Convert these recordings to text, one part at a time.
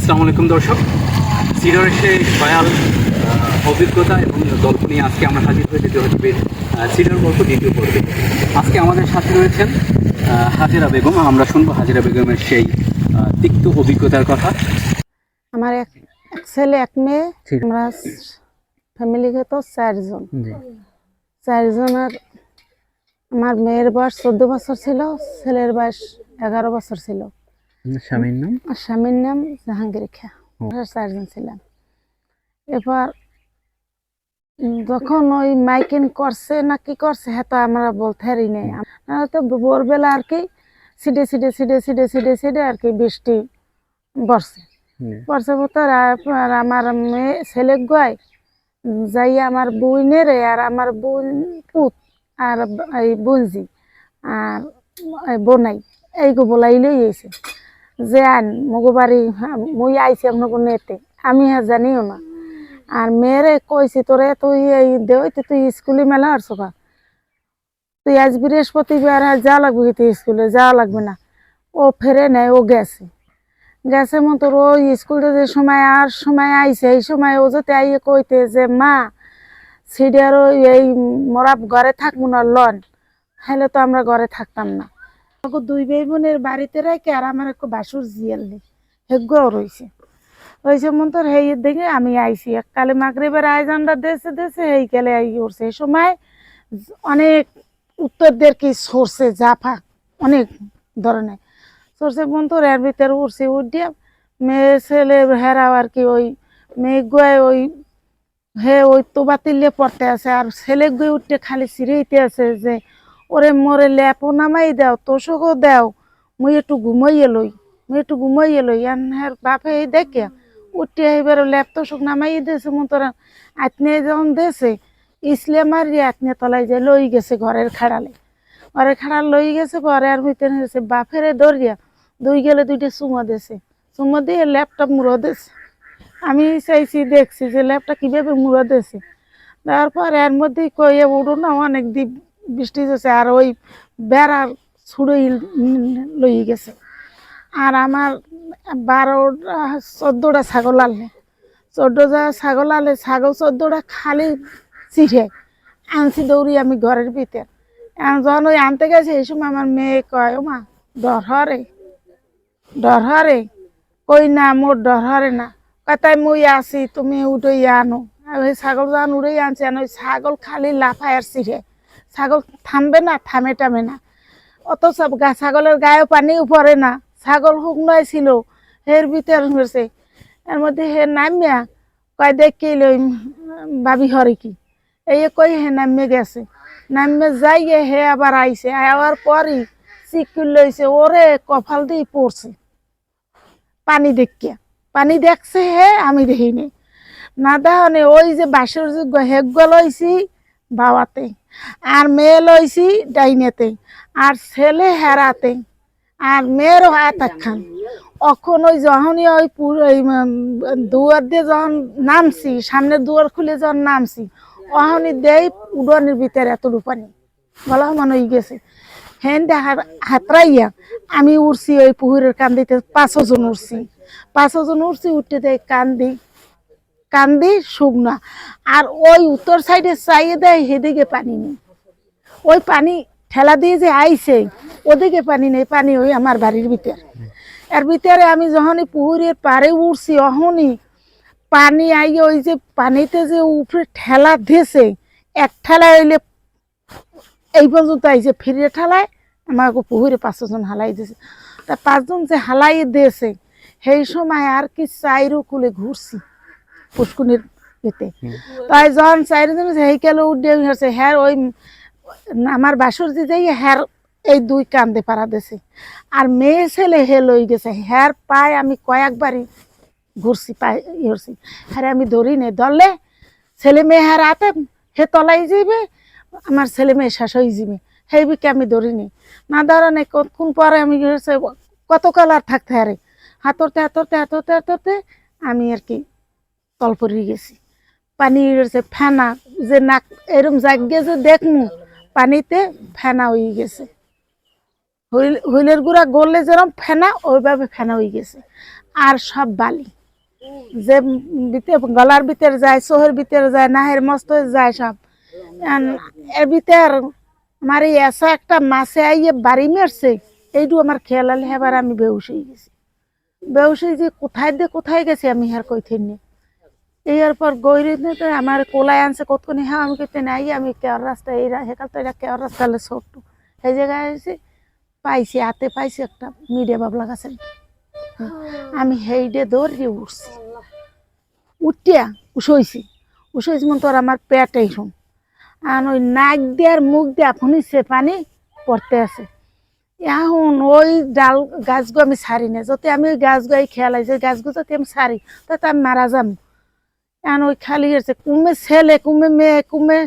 আসসালামু আলাইকুম দর্শক। সিডরের ভয়াল আহ, অভিজ্ঞতা এবং গল্প নিয়ে আজকে আমরা হাজির হয়েছি জহিবের সিডর গল্প দ্বিতীয় পর্বে। আজকে আমাদের সাথে রয়েছেন হাজিরা বেগম। আমরা শুনব হাজিরা বেগমের সেই তিক্ত অভিজ্ঞতার কথা। আমার এক এক ছেলে এক মেয়ে। আমরা ফ্যামিলিগত চারজন। জি। চারজনের আমার মেয়ের বয়স চোদ্দ বছর ছিল ছেলের বয়স এগারো বছর ছিল। স্বামীর নাম? স্বামীর নাম জাহাঙ্গীর খা। চারজন ছিলাম। উম, যখন ওই মাইকিং করছে না কি করছে হ্যাঁ তো আমরা বলতে পারি নাই। আমরা তো ভোরবেলা আর কি সিডে সিডে সিডে সিডে সিডে সিডে আর কি বৃষ্টি বর্ষে বর্ষে ভিতর আর আমার মেয়ে ছেলে গয় যাই আমার বইনের আর আমার বোন পুত আর এই বোনজি আর বোনাই এইগো বলাই লই এসে যে আন মগো হ্যাঁ, মুই আইছি আপনাকে নেতে আমি হ্যাঁ জানিও না। আর মেয়েরে কইছি তোরে তুই এই দেওইতে তুই স্কুলে মেলা আর সকা তুই আজ বৃহস্পতিবার আর যা লাগবে তুই স্কুলে? যাওয়া লাগবে না। ও ফেরে নেয় ও গেছে। গেছে মতো ও স্কুল যে সময় আর সময় আইছে এই সময় ও যাতে আইয়ে কইতে যে মা সিডিয়ার এই মোরা ঘরে থাকব না লন। হলে তো আমরা ঘরে থাকতাম না। দুই ভাই বোনের বাড়িতে রেখে আর আমার একটু বাসুর জিয়াল হেগুয়াও রয়েছে রয়েছে তোর হেই দেখে আমি আইছি। এককালে মাগরিবের আয়োজনটা দেশে দেশে এই কালে আই করছে এই সময় অনেক উত্তরদের কি সরষে জাফা, অনেক ধরনের। সরষে বন্ধু এর ভিতরে উঠছে উঠিয়ে মেয়ে ছেলে হেরাও আর কি ওই মেয়ে গুয়ে ওই হে ওই তো বাতিলে পড়তে আছে। আর ছেলে গুয়ে উঠতে খালি সিঁড়িতে আছে যে ওরে মোরে ল্যাপও নামাই দাও, তোষকও দাও। মুই একটু ঘুমাইয়ে লই, মুই একটু ঘুমাইয়ে লই। আর বাপে এই দেখে উঠতে এবার ল্যাপ তোষক নামাই দিয়েছে মতন আতনে যখন দেছে ইসলে মারি আতনে তলায় যে লই গেছে ঘরের খাড়ালে। ঘরের খাড়াল লই গেছে পরে আর ভিতরে গেছে বাপেরে দরিয়া দুই গেলে দুইটা চুমো দিয়েছে। চুমো দিয়ে ল্যাপটপ মুড়ো দিয়েছে। আমি চাইছি, দেখছি যে ল্যাপটা কীভাবে মুড়ো দিয়েছে। তারপর এর মধ্যেই কইয়ে উঠো না, অনেক দ্বীপ বৃষ্টি হচ্ছে আর ওই বেড়ার ছুড়েই লই গেছে। আর আমার বারোটা, চোদ্দোটা ছাগল আনলে। চোদ্দোটা ছাগল আনলে, ছাগল চোদ্দোটা খালি চিঠে আনছি দৌড়ি আমি ঘরের ভিতর। যখন ওই আনতে গেছে, এই সময় আমার মেয়ে কয় ও মা ডর হরে ডর হরে কই না, মোর ডর হরে না। কথায় মুই আসি তুমি উঠে আনো। ওই ছাগল যখন উড়েই আনছে ওই ছাগল খালি লাফায় আর চিঠে। ছাগল থামবে না, থামে টামে না। অত সব ছাগলের গায়ে পানিও পড়ে না। ছাগল শুকনাই ছিল, হের ভিতর হয়েছে এর মধ্যে হে নামিয়া কয়, দেখি লই ভাবি হরে কি? এই কই হে নামে গেছে। নামে যাইয়ে হে আবার আইছে। আওয়ার পরই চিকুল লইছে, ওরে কপাল দিয়ে পড়ছে। পানি দেখিয়া। পানি দেখছে হে, আমি দেখিনি না দেহনে ওই যে বাসর যে হেগ লইছি বাবাতে আর মেয়ে লইছি ডাইনেতে, আর ছেলে হেরাতে, আর মেয়েরও হাত খান অখন ওই যখনই ওই ওই দুয়ার দিয়ে যখন নামছি, সামনে দুয়ার খুলে যখন নামছি, অহনি দেই উড়ানির ভিতরে এত রূপানি। বলা মনে হয়ে গেছে। হেন দেখার হাতরাইয়া আমি উঠছি ওই পুকুরের কান্দিতে, পাঁচজন উঠছি পাঁচজন উঠছি উঠতে দেয় কান্দি। কান্দি শুকনা। আর ওই উত্তর সাইডে চাইয়ে দেয়, সেদিকে পানি নেই। ওই পানি ঠেলা দিয়ে যে আইছে, ওদিকে পানি নেই, পানি ওই আমার বাড়ির ভিতর। এর ভিতরে আমি যখনই পুকুরের পাড়ে উঠছি অহনই পানি আই ওই যে পানিতে যে উপরে ঠেলা দিয়েছে, এক ঠেলা হইলে এই পর্যন্ত আইছে, ফিরে ঠেলায় আমাকে পুকুরে পাঁচজন হালাই দিয়েছে। তা পাঁচজন যে হালাই দিয়েছে, সেই সময় আর কি চাইরও কুলে ঘুরছি। পুষ্কুনির ইতে তাই যখন চাইরজন সেইকালে উঠে হচ্ছে হ্যার ওই আমার বাসুর যে যাই হ্যার এই দুই কান্দে পাড়া দিছে। আর মেয়ে ছেলে হে লই গেছে হ্যার পায় আমি কয়েকবারই ঘুরছি পায় ঘুরছি হ্যাঁ আমি ধরি নে ধরলে ছেলে মেয়ে হ্যার হাতে হে তলাই যাইবে আমার ছেলে মেয়ে শেষ হয়ে যাবে সেই বিকে আমি ধরিনি না। ধরনে কোন পরে আমি কত কালার থাকতে হারে হাতরতে হাতরতে হাতরতে হাতরতে আমি আর কি তল পড়ে গেছি। পানি হচ্ছে ফেনা, যে নাক, এরম জাগিয়ে যে দেখমু, পানিতে ফেনা হয়ে গেছে। হুইল- হুইলের গুঁড়া গড়লে যেরকম ফেনা, ওইভাবে ফেনা হয়ে গেছে। আর সব বালি। যে ভিতরে, গলার ভিতরে যায় সোহের ভিতরে যায়, নাহের মস্ত যায় সব। এর ভিতর আমার এই এসা একটা মাছে আইয়ে বাড়ি মেরছে, এইটু আমার খেয়াল আলে এবার আমি বেউস গেছি। বেউস যে কোথায় দিয়ে কোথায় গেছি আমি আর কইতে নি এর পর গৈরি তো আমার কোলায় আনছে কতক্ষণি হ্যাঁ আমি কইতে নাই আমি কেওয়ার রাস্তা এই হেকাল তো এটা কেওয়ার রাস্তা হলে ছোট্ট। এই জায়গায় এসে পাইছি হাতে পাইছি একটা মিডিয়া বাবলা গাছের আমি হেইডে দৌড়ে উঠছি। উঠিয়া উঠইছি উঠইছি মন তোর আমার পেটে শুন। আর ওই নাক দিয়ে মুখ দিয়ে ফুনিছে পানি পড়তে আছে। এখন ওই ডাল গাছগু আমি ছাড়ি না। যদি আমি ওই গাছগু এই খেয়ালাই যে গাছগু যদি আমি ছাড়ি তাতে আমি মারা যাম। এখন ওই খালি হয়েছে, কুমে ছেলে, কুমে মেয়ে, কুমে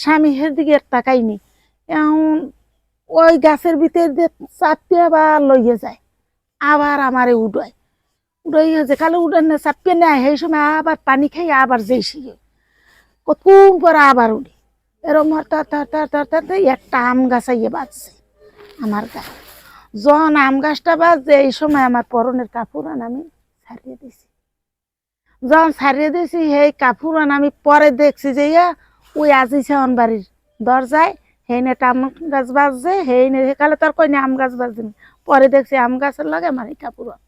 স্বামী, হের দিকে তাকাইনি। এখন ওই গাছের ভিতরে দিয়ে চাপিয়ে আবার লইয়ে যায়, আবার আমারে উডায়। উড়াই যে কালে না চাপিয়ে নেয়, সেই সময় আবার পানি খাই আবার যেইছি কতক্ষণ পরে আবার উড়ি। এরম হঠাৎ হঠাৎ একটা আম গাছ আইয়ে বাজছে আমার গায়ে। যখন আম গাছটা বাজছে এই সময় আমার পরনের কাপড়ান আমি ছাড়িয়ে দিছি। যখন ছাড়িয়ে দিয়েছি, সেই কাপড়ান আমি পরে দেখছি যে, ইয়া, ওই আজিছে অন বাড়ির দরজায়। হেইনে একটা আম গাছ বাজছে, হেইনে সেকালে তার কই আম গাছ বাজছে পরে দেখছি আম গাছের লাগে আমার এই কাপড়ান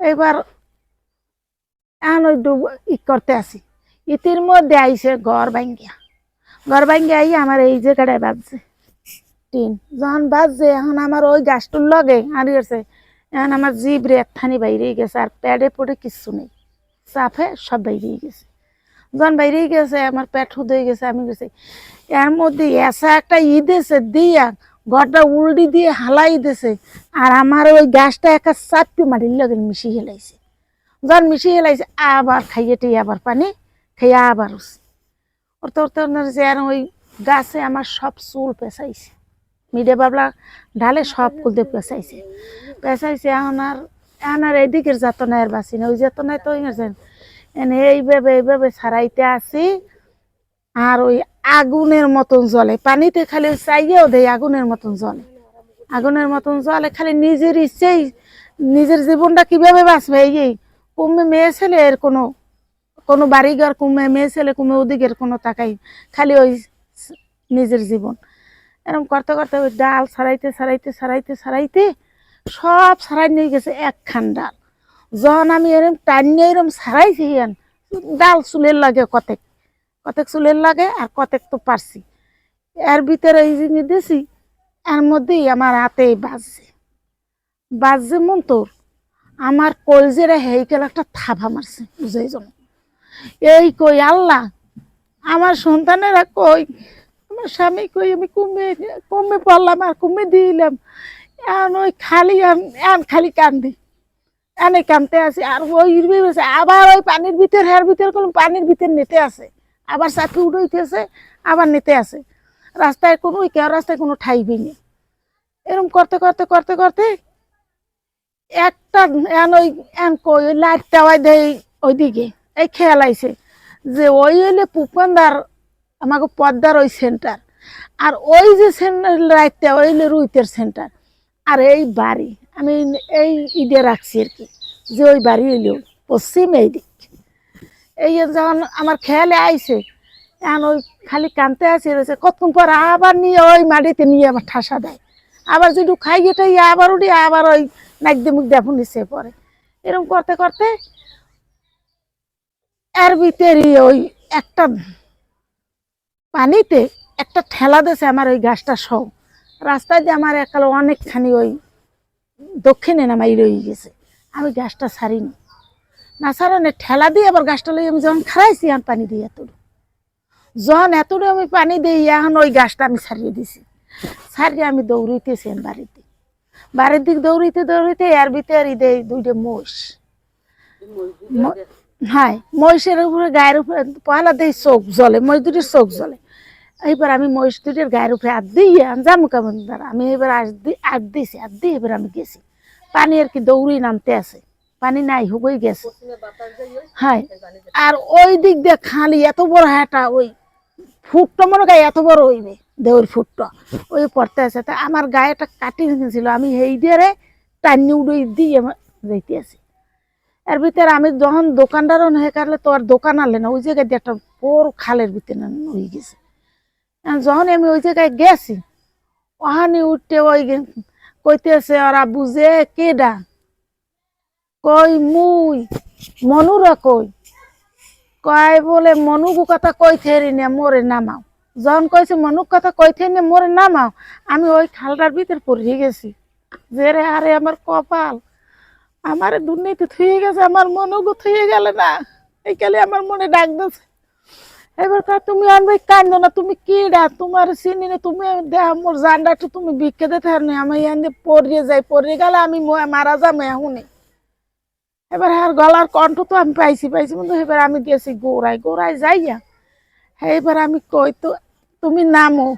এবার এখন ওই ডুব ই করতে আসি। ইতির মধ্যে আইছে ঘর ভাঙ্গিয়া। ঘর ভাঙ্গিয়া আই আমার এই জায়গাটায় বাজছে টিন। যখন বাজছে এখন আমার ওই গাছটার লগে হারিয়েছে এখন আমার জিভ রে একখানি বাইরে গেছে, আর প্যাডে পড়ে কিচ্ছু নেই। চাপে সব বাইরে গেছে। যখন বাইরে গেছে, আমার পেট হুদ হয়ে গেছে, আমি গেছি। এর মধ্যে এসা একটা ই দিয়েছে, দিয়া ঘরটা উল্টি দিয়ে হালাই দিয়েছে। আর আমার ওই গ্যাসটা একা চাপি মাটির লগে মিশিয়ে হেলাইছে। যখন মিশিয়ে হেলাইছে, আবার খাইয়ে টিয়ে আবার পানি খাইয়ে আবার উঠছে। ওর তোর যে আর ওই গাছে আমার সব চুল পেঁচাইছে। মিডে বাবলা ঢালে সব কুলতে পেঁচাইছে। পেঁচাইছে এখন আর এখন আর এদিকের যাতনায় আর বাঁচি না, ওই যাতনায় তো গেছেন এনে এইভাবে এইভাবে সারাইতে আসি, আর ওই আগুনের মতন জ্বলে। পানিতে খালি চাইয়েও দেয় আগুনের মতন জ্বলে। আগুনের মতন জ্বলে, খালি নিজের ইচ্ছেই, নিজের জীবনটা কীভাবে বাঁচবে? এই কুমে মেয়ে ছেলে এর কোনো কোনো বাড়িঘর কুমে মেয়ে ছেলে কুমে ওদিকের কোনো তাকাই, খালি ওই নিজের জীবন। এরকম করতে করতে ওই ডাল সারাইতে সারাইতে সারাইতে ছাড়াইতে সব সারাই নিয়ে গেছে একখান ডাল। যখন আমি এরম টানিয়ে এরম ইয়ান ডাল চুলের লাগে কতেক। কতেক চুলের লাগে আর কতেক তো পারছি। এর ভিতরে এই জিনিস দিয়েছি এর মধ্যেই আমার হাতে বাজছে। বাজছে মন তোর। আমার কলজেরা হেইকেল একটা থাবা মারছে, বুঝাই জন। এই কই আল্লাহ, আমার সন্তানেরা কই? আমার স্বামী কই? আমি কমে কমে পড়লাম আর কমে দিলাম। এখন ওই খালি এখন খালি কান্দি। এনে কানতে আছে, আর ওই ভেবেছে আবার ওই পানির ভিতর, হের ভিতর কোন পানির ভিতর নিতে আছে। আবার চাপি উড়াইতেছে আবার নিতে আছে। রাস্তায় কোনো, ওই কেউ রাস্তায় কোনো ঠাইবি নেই এরকম করতে করতে করতে করতে একটা এন ওই, এন কই, ওই লাইট টাওয়াই দেয় ওইদিকে, এই খেয়াল আইছে যে ওই হইলে পুপান্দার আমাকে পদ্মার ওই সেন্টার আর ওই যে সেন্টার লাইটটা ওই হইলে রুইতের সেন্টার আর এই বাড়ি আমি এই ঈদে রাখছি আর কি। যে ওই বাড়ি হইলেও পশ্চিম এই দিক। এই যখন আমার খেয়ালে আইছে, এখন ওই খালি কানতে আসে রয়েছে, কতক্ষণ পর আবার নিয়ে ওই মাটিতে নিয়ে আবার ঠাসা দেয়। আবার যদি খাই গেটাই আবার উঠি, আবার ওই নাক দিয়ে মুখ দিয়ে নিচে পড়ে এরকম করতে করতে এর ভিতরে ওই একটা পানিতে একটা ঠেলা দিয়েছে আমার ওই গাছটা সব। রাস্তায় দিয়ে আমার একাল অনেকখানি ওই দক্ষিণে নামাই রয়ে গেছে। আমি গাছটা ছাড়িনি। না ছাড়ানে ঠেলা দিয়ে আবার গাছটা লই আমি যখন খারাইছি এখন পানি দিই এতটুকু। যখন এতটুকু আমি পানি দিই, এখন ওই গাছটা আমি ছাড়িয়ে দিছি। ছাড়িয়ে আমি দৌড়িতেছি বাড়িতে। বাড়ির দিক দৌড়িতে দৌড়িতে এর ভিতরে দেই দুইটা মোষ হ্যাঁ মহিষের উপরে, গায়ের উপরে পয়লা দেই চোখ জ্বলে মহিষ দুটির চোখ জ্বলে। এইবার আমি মহিষ দুটির গায়ের উপরে হাত দিয়ে যাব কেমন আমি এবার আজ দি হাত দিয়েছি হাত দিয়ে এবার আমি গেছি। পানি আর কি দৌড়ি নামতে আছে। পানি নাই হুবই গেছে। হ্যাঁ আর ওই দিক দিয়ে খালি এত বড় হাঁটা, ওই ফুটটা মনে হয় এত বড় হইবে, দেউর ফুটটা। ওই পড়তে আছে। তা আমার গায়েটা কাটি ছিল আমি এই দিয়ে টানি উড়ে দিয়ে যাইতে আছি। এর ভিতরে আমি যখন দোকানদারও হয়ে কাটলে তো আর দোকান আনলে না, ওই জায়গায় দিয়ে একটা বড় খালের ভিতরে হয়ে গেছে। আর যখন আমি ওই জায়গায় গেছি, ওখানে উঠতে ওই কইতেছে, ওরা বুঝে কেডা? কই, মুই, মনুরা কই? কয়, বলে মনুকু কথা কই থেরি না, মোরে নামাও। যখন কইছে মনুক কথা কই থেরি না, মোরে নামাও, আমি ওই খালটার ভিতর পড়ে গেছি। যে রে, আরে, আমার কপাল, আমার দুর্নীতি থুয়ে গেছে, আমার মনগু থুয়ে গেলে না, এই কালে আমার মনে ডাক দিছে। এবার কয়, তুমি আনবে, কান্দো না, তুমি কি ডা তোমার চিনি না, তুমি দেহ মোর জানডা একটু তুমি ভিক্ষে দিতে হার না আমি এনে পড়িয়ে যাই, পড়িয়ে গেলে আমি মারা যাম এখনই। এবার আর গলার কণ্ঠ তো আমি পাইছি পাইছি কিন্তু এবার আমি গেছি গোড়ায় গোড়ায় যাইয়া হ্যাঁ এবার আমি কই, তো, তুমি নামো,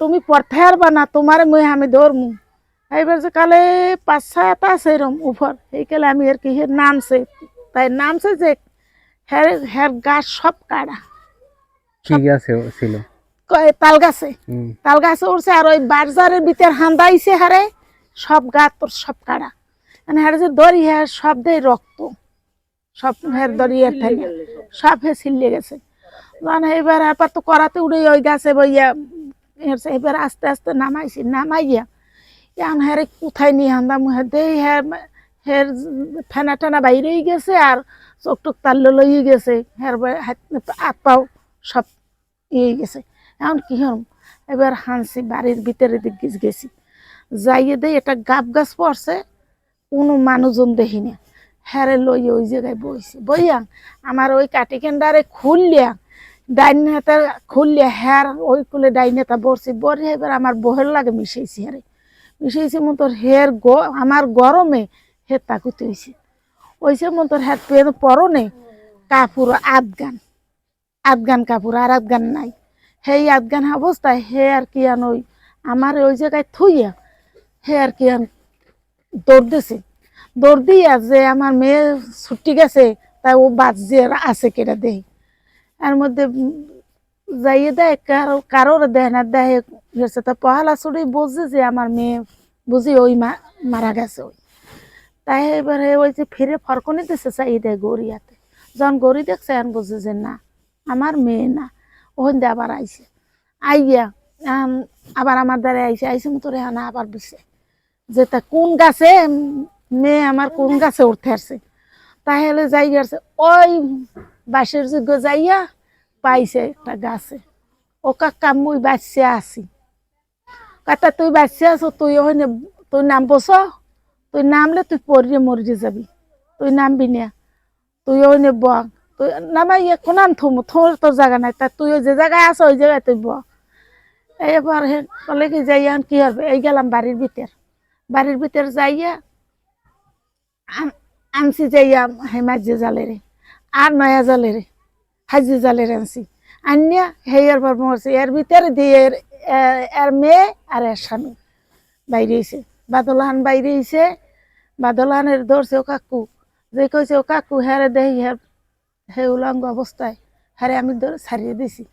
তুমি পারবা না তোমার মই আমি ধরমু। এবার যে কালে পাঁচ সাত আছে এরম উপর, এই কালে আমি আর কি হের নামছে, তাই নামছে যে হের হের গাছ সব কাটা কি গাছে ছিল? কয় তাল গাছে? তাল গাছে উঠছে আর ওই বাজারের ভিতর হান্দাইছে হারে। সব গাছ তোর সব কাটা মানে হারে যে দড়ি হ্যাঁ সব দেয় রক্ত। সব দড়ি এর থেকে সব। ছিল্লে গেছে। মানে এবার এবার তো করাতে উড়ে ওই গাছে বইয়া হেরছে এবার আস্তে আস্তে নামাইছি নামাইয়া এখন হ্যারে কোথায় নিয়ে আনতাম হ্যাঁ দেই হ্যাঁ হের ফেনা টেনা বাইরেই গেছে আর চোখ টোক তাল্লো লইয়ে গেছে, হের হাত পাও সব ইয়ে গেছে। এখন কি হম এবার হানছি বাড়ির ভিতরে দিক গেছ- যাইয়ে দেই এটা গাব গাছ পড়ছে, কোনো মানুষজন দেখি না। হ্যারে লইয়ে ওই জায়গায় বইছে। বইয়া আমার ওই কাটি কেন্ডারে খুললিয়া, ডাইন হাতে খুললিয়া হ্যার ওই কুলে ডাইন হাতে বসছি বরে এবার আমার বহের লাগে মিশাইছি হ্যারে মিশাইছি তোর হের গ- আমার গরমে হে তাকুতে হয়েছে ওইসে তোর হ্যার পেন পরনে কাপড় আধগান আধগান কাপড় আর আধগান নাই। সেই আধগান অবস্থায়, হে আর কি আন ওই আমার ওই জায়গায় থুইয়া, হে আর কি আন দৌড় দিছে। দৌড় দিয়া যে আমার মেয়ে ছুটি গেছে, তাই ও বাদ যে আছে কেটা দেই। এর মধ্যে যাইয়ে দেয়, কারও, কারোর দেয় না, দেয় গেছে তা পহালা ছুটি বুঝছে যে আমার মেয়ে বুঝি ওই মা- মারা গেছে ওই। তাই এবারে ওই যে ফিরে ফরকনি দিছে চাই দেয় গড়িয়াতে। যখন গড়ি দেখছে, এখন বুঝে যে না, আমার মেয়ে না, ওখান দিয়ে আবার আইছে। আইয়া আবার আমার দ্বারা আইসে আইসে মতো রেহানা আবার দিছে। যে তা কোন গাছে মেয়ে আমার কোন গাছে উঠতে আসছে? তাহলে যাই গেছে ওই বাসের যোগ্য যাইয়া পাইছে একটা গাছে। ও কাকা, মুই বাচ্চা আছি। কাটা তুই বাচ্চা আছো, তুই ওখানে তুই নামবছ তুই নামলে তুই পড়িয়ে মরিয়ে যাবি। তুই নামবি না। তুই ওখানে বক। তুই নামাই কোনান থুম থোর তোর জায়গা নাই। তা তুই যে জায়গায় আছো, ওই জায়গায় তুই বক। এবার হে বলে কি যাই, এখন কি হবে? এই গেলাম বাড়ির ভিতর। বাড়ির ভিতর যাইয়া আন- আনছি যাইয়া হেমাজি জালে রে, আর নয়া জালে রে, হাজি জালে রে আনছি। আনিয়া হেয়ার পর মরছে। এর ভিতরে দিয়ে এর- মেয়ে আর এর স্বামী। বাইরে হয়েছে বাদলাহান বাইরে হয়েছে বাদলাহানের ধরছে ও কাকু। যে কইছে ও কাকু, হ্যারে দেহি, হ্যার, হে উলঙ্গ অবস্থায়, হ্যারে আমি ছাড়িয়ে দিছি।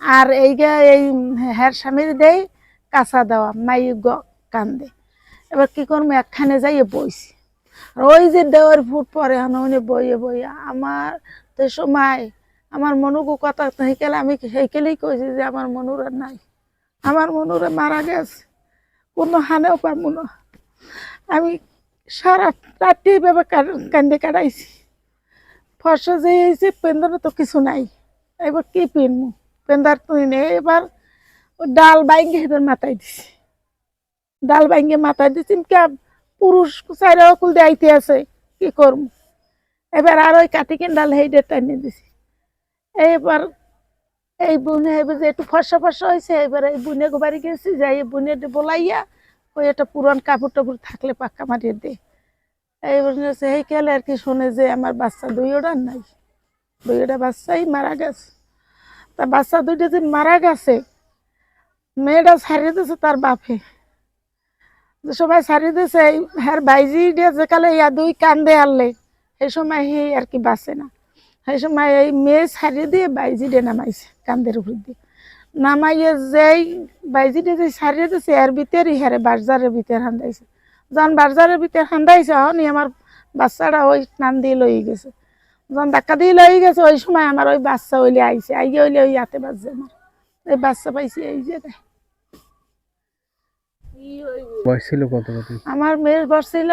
আর এই গা, এই হ্যার স্বামীর দেই কাঁচা দেওয়া, মাই গ- কান্দে। এবার কি করব একখানে যাইয়ে বইছি। আর ওই যে দেওয়ার ফুট পরে হনে বইয়ে বইয়ে, আমার তো সময়, আমার মনুকু কথা হেকেলে আমি হেকেলেই কইছি যে আমার মনুরা নাই। আমার মনুরা মারা গেছে, কোনো হানেও পারব না। আমি সারা রাত্রি এইভাবে কান- কান্দে কাটাইছি। ফর্সা যে হয়েছে পেন্দারে তো কিছু নাই। এবার কি পিনবো পেন্দার তুই নেই। এবার ডাল বাইঙ্গে এদের মাথায় দিছি। ডাল বাইঙ্গে মাথায় দিছি। কে পুরুষ চাইরা দিয়ে আইতে আছে। কি করব? এবার আর ওই কাটি ডাল হেই ডেটা দিছি। এইবার এই বুনে এবার যে একটু ফর্সা ফর্সা হয়েছে, এবার এই বুনে বাড়ি গেছি, যাই বুনে বলাইয়া ওই একটা পুরান কাপড় টাপড় থাকলে পাক্কা মাটিয়ে দে। এইবার এই কেলে আর কি শুনে যে আমার বাচ্চা দুইওটা নাই? দুইওটা বাচ্চাই মারা গেছে। তা বাচ্চা দুইটা যে মারা গেছে, মেয়েটা ছাড়িয়ে দিয়েছে তার বাপে। যে সবাই ছাড়িয়ে দিয়েছে, এই হ্যার বাইজি যে কালে ইয়া দুই কান্দে আনলে, সেই সময় হে আর কি বাঁচে না। সেই সময় এই মেয়ে ছাড়িয়ে দিয়ে বাইজি দিয়ে নামাইছে কান্দের উপর দিয়ে। নামাইয়ে যেই বাইজি দিয়ে যে ছাড়িয়ে দিয়েছে এর ভিতরে হ্যারে বাজারের ভিতরে হান্দাইছে। যখন বাজারের ভিতরে হান্দাইছে হনি আমার বাচ্চাটা ওই নাম দিয়ে লই গেছে। যখন ধাক্কা দিয়ে লই গেছে ওই সময় আমার ওই বাচ্চা হইলে আইছে আইয়ে হইলে ওই হাতে বাজছে আমার। এই বাচ্চা পাইছি এই জায়গায় বয়স ছিল কত কত? আমার মেয়ের বয়স ছিল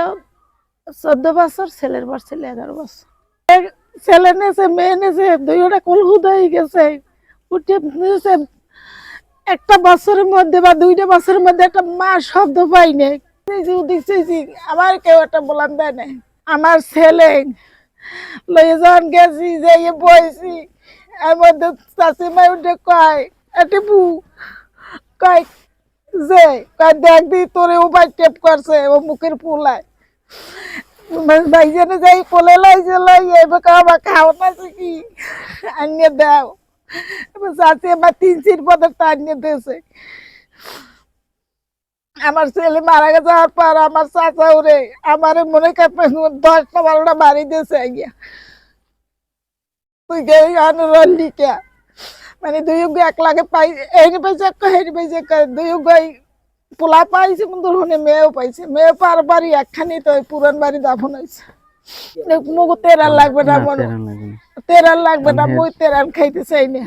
চোদ্দ বছর ছেলের বয়স ছিল এগারো বছর। ছেলে নেছে মেয়ে নেছে দুইটা কলহুদ হয়ে গেছে। উঠে একটা বছরের মধ্যে বা দুইটা বছরের মধ্যে একটা মা শব্দ পাই চেয়েছি, আমার কেউ একটা বলান দেয় নাই। আমার ছেলে লইয়ে যখন গেছি যাইয়ে বইছি এর মধ্যে চাষি মাই উঠে কয় এটি বু কয় যে কয় দেখ দি তোরে উপায় টেপ করছে ও মুখের ফুলায় ভাইজানে যাই কোলে লাইছে লাই এবার আমার খাও না কি? আনিয়ে দাও। চাচি আমার তিন চির আমার ছেলে মারা যাওয়ার পর আমার চাচা ওরে আমার মনে দশটা বারোটা বাড়ি দিয়েছে গিয়া তুই গেই আনুরলি কে মানে দুই এক লাগে পাই এই পাইছে এক হেরি পাইছে এক দুই উগ্র পোলা পাইছে কিন্তু হনে মেয়েও পাইছে। মেয়ে পার বাড়ি একখানি তো পুরান বাড়ি দাফন হয়েছে। মুখ তেরার লাগবে না মনে তেরান। তেরার লাগবে না মই তেরার খাইতে চাই না